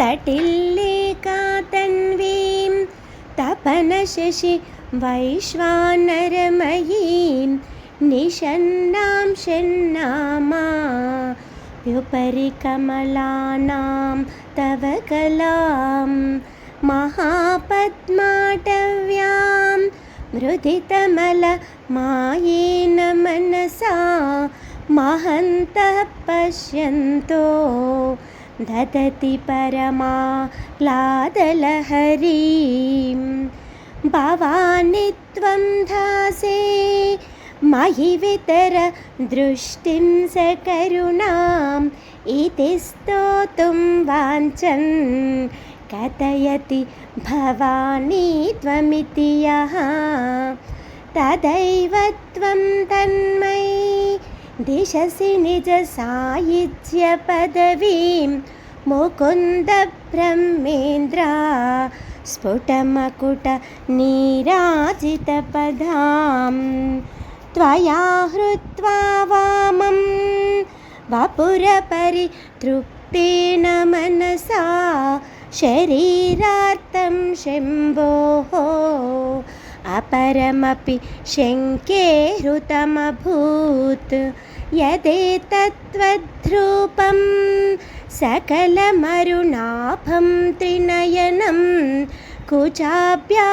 तटिल्लेकातन्वीं तपनशशि वैश्वानरमयीं निषन्नां षण्णामा व्युपरि कमलानां तव कलां महापद्माटव्यां मृदितमलमायेन मनसा महन्तः पश्यन्तो ददति परमा लादलहरीं भवानि त्वं धासे महि वितर दृष्टिं सकरुणाम् इति स्तोतुं वाञ्छन् कथयति भवानी त्वमिति यः तदैव त्वं तन्मयि दिशसि निजसायुज्यपदवीं मुकुन्दब्रह्मेन्द्र स्फुटमकुटनीराजितपदाम् त्वया हृत्वा वामं वपुरपरितृप्तेन मनसा शरीरार्थं शम्भोः अपरमपि शङ्के हृतमभूत् यदेतत्त्वद्रूपं सकलमरुणाभं त्रिनयनं कुचाभ्यामानम्रं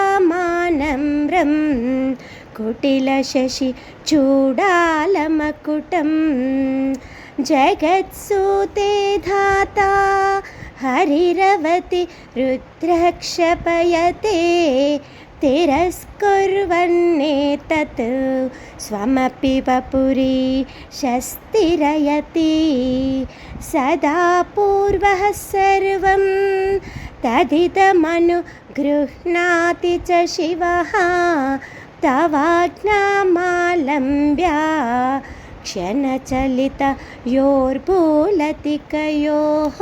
कुटिलशशि चूडालमकुटं जगत्सूते धाता हरिरवति रुद्रक्षपयते तिरस्कुर्वन्नेतत् स्वमपि वपुरी शस्तिरयति। सदा पूर्वः सर्वं तदिदमनुगृह्णाति च शिवः। तवाज्ञामालम्ब्य क्षणचलितयोर्भूलतिकयोः।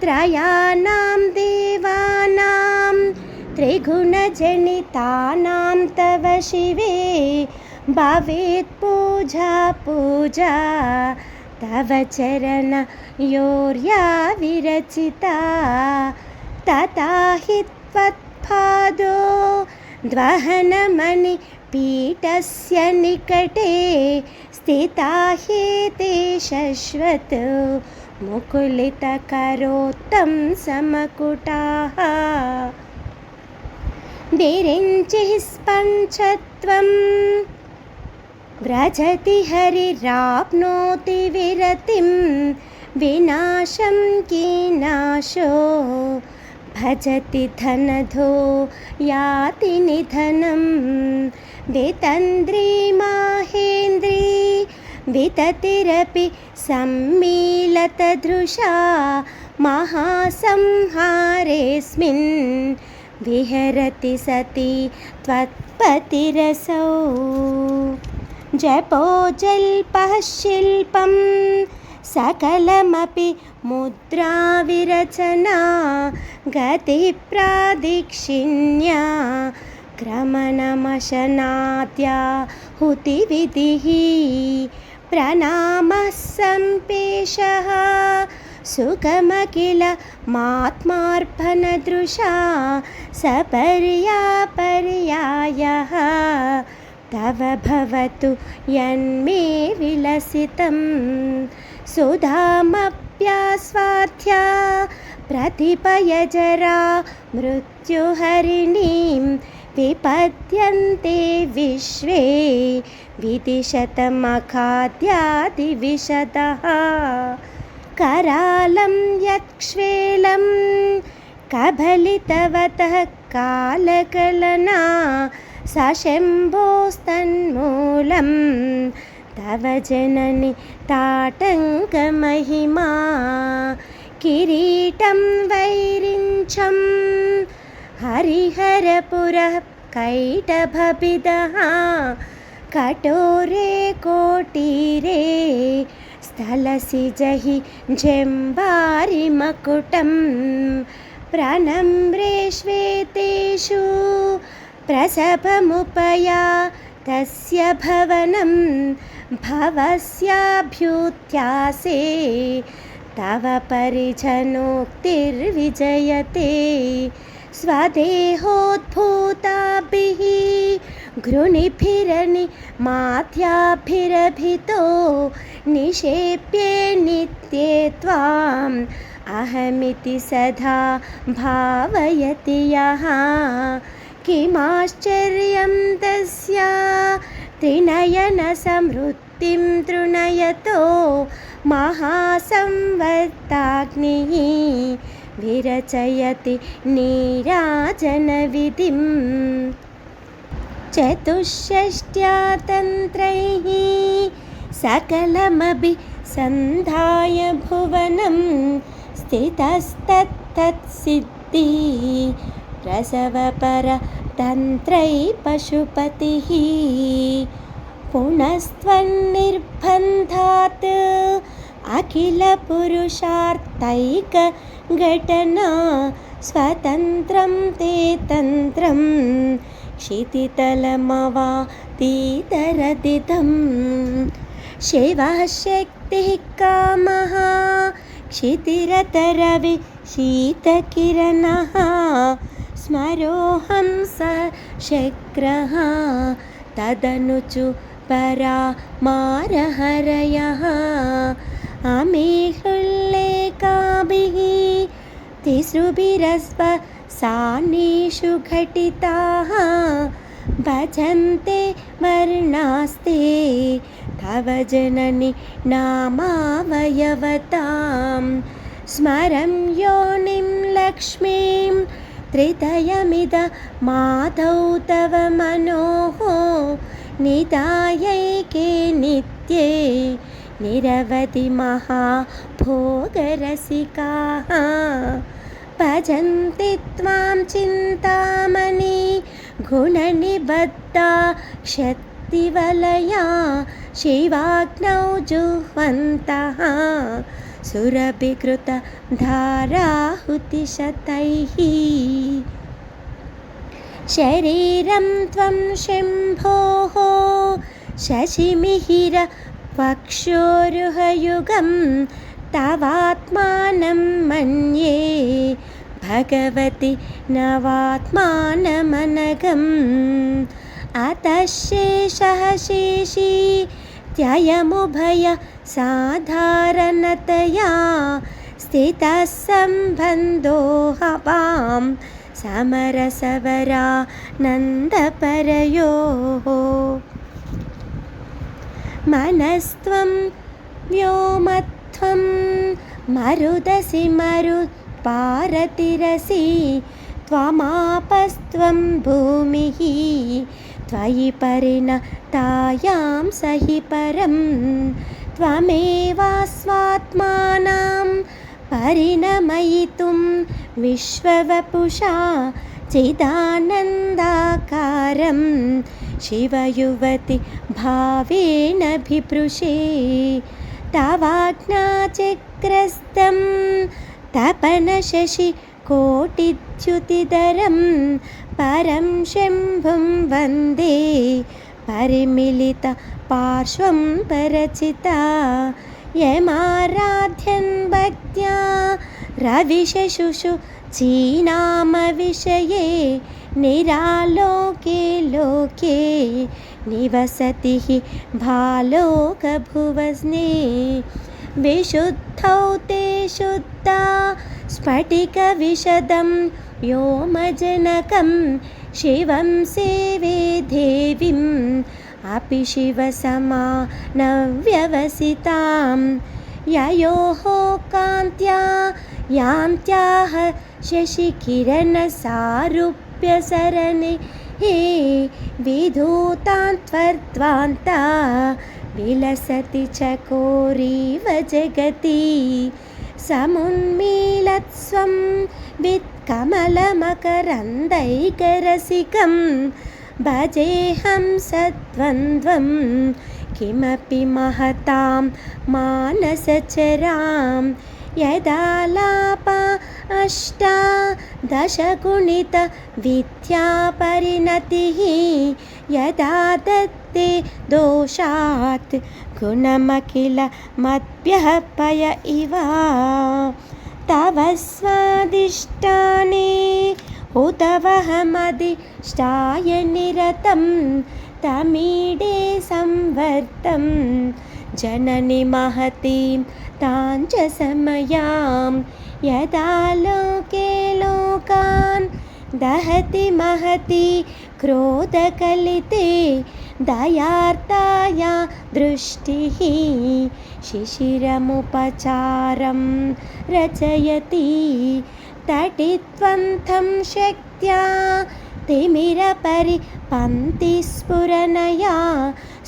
त्रयाणां देवानां त्रिगुणजनितानां तव शिवे। भवेत् पूजा पूजा। तव चरणयोर्या विरचिता। तथा हि त्वत्पादो द्वहनमणिपीठस्य निकटे। स्थिता ह्येते शश्वत् मुकुलितकरोत्तं समकुटाः दिरिञ्चिः स्पञ्चत्वं व्रजति हरिराप्नोति विरतिं विनाशं कीनाशो। भजति धनधो याति निधनं। वितन्द्री माहेन्द्री विततिरपि सम्मीलतदृशा। महासंहारेऽस्मिन् विहरति सति त्वत्पतिरसौ। जपो जल्पः शिल्पं सकलमपि मुद्राविरचना गतिप्रादिक्षिण्या क्रमणमशनाद्या हुतिविधिः प्रणामः सम्पेशः सुखमखिल मात्मार्पणदृशा सपर्यापर्यायः तव भवतु यन्मे विलसितं सुधामप्यास्वाद्या प्रतिपयजरा मृत्युहरिणीं विपद्यन्ते विश्वे विदिशतमखाद्यादिविशदः करालं यक्ष्वेलं कबलितवतः कालकलना सशम्भोस्तन्मूलं तव जननि ताटङ्कमहिमा किरीटं वैरिञ्छं हरिहरपुरः कैटभभिदः कटोरे कोटीरे स्थलसि जहि जम्बारिमकुटं प्रणम्रेष्वेतेषु प्रसभमुपया तस्य भवनं भवस्याभ्युत्यासे तव परिजनोक्तिर्विजयते। स्वदेहोद्भूताभिः घृणिभिरनि माध्याभिरभितो निषेप्ये नित्ये त्वाम्। अहमिति सदा भावयति यः किमाश्चर्यं तस्य? त्रिनयनसमृत्तिं तृणयतो। महासंवर्ताग्निः विरचयति नीराजनविधिं चतुष्षष्ट्या तन्त्रैः सकलमपि सन्धाय भुवनं स्थितस्तत्तत्सिद्धि प्रसवपरतन्त्रै पशुपतिः पुनस्त्वन्निर्बन्धात् अखिलपुरुषार्थैकघटना स्वतन्त्रं ते तन्त्रं क्षितितलमवातीतरदितं शिवः शक्तिः कामः क्षितिरतरवि शीतकिरणः। स्मरोऽहं स शक्रः तदनुचु परा मारहरयः अमेहृल्लेकाभिः तिसृभिरस्व सानीषु घटिताः भजन्ते वर्णास्ते तव जननि नामावयवतां। स्मरं योनिं लक्ष्मीं त्रितयमिद माधौ तव मनोः। निदायैके नित्ये निरवधि महाभोगरसिकाः भजन्ति त्वां चिन्तामणि गुणनिबद्धा क्षत्तिवलया शिवाग्नौ जुह्वन्तः सुरभिकृतधाराहुतिशतैः। शरीरं त्वं शम्भोः शशिमिहिरपक्षोरुहयुगं तवात्मानं मन्ये। भगवति नवात्मानमनघम् अतः शेषः शेषी त्ययमुभय साधारणतया स्थितः सम्बन्धोहवां समरसवरानन्दपरयोः। मनस्त्वं व्योमत्वं मरुदसि मरुत्पारतिरसि त्वमापस्त्वं भूमिः त्वयि परिणतायां सहि परं त्वमेवास्वात्मानां परिणमयितुं विश्ववपुषा चिदानन्दाकारं शिवयुवति भावेन बिभृशे तवाज्ञाचक्रस्तं तपनशशि कोटिद्युतिधरं परं शम्भुं वन्दे परिमिलितपार्श्वं परचिता यमाराध्यन् भक्त्या रविशशुषु चीनामविषये निरालोके लोके निवसति हि भालोकभुवस्ने। विशुद्धौ ते शुद्धा स्फटिकविशदं व्योमजनकं शिवं सेवे देवीम् अपि शिवसमानव्यवसितां ययोः कान्त्या यान्त्याः शशिकिरणसारूप्यसरणे हे विधूतान्त्वर्त्वान्ता विलसति चकोरीव जगति समुन्मीलत्स्वं वित्कमलमकरन्दैकरसिकं भजेऽहं सद्वन्द्वं किमपि महतां यदालाप अष्टादशगुणितविद्यापरिणतिः यदा दत्ते दोषात् गुणमखिल मद्भ्यः पय इव। तव स्वादिष्टानि हुतवहमधिष्ठाय निरतं तमीडे संवर्तं जननि महतीं तां च समयां। यदा लोके लोकान् दहति महती क्रोधकलिते दयार्ताया दृष्टिः शिशिरमुपचारं रचयति। तटित्वन्तं शक्त्या తిమిరపరి పంతి స్ఫురణయా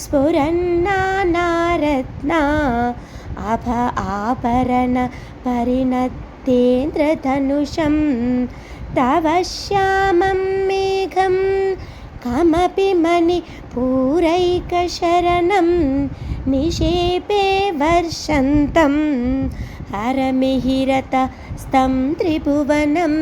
స్ఫురన్నానారత్న అభ ఆభరణ పరిణత్తేంద్రధనుషం తవ శ్యామం మేఘం కమపి మణి పూరైకశరణం నిషేపే వర్షంతం హరమిహిరత స్తం త్రిభువనం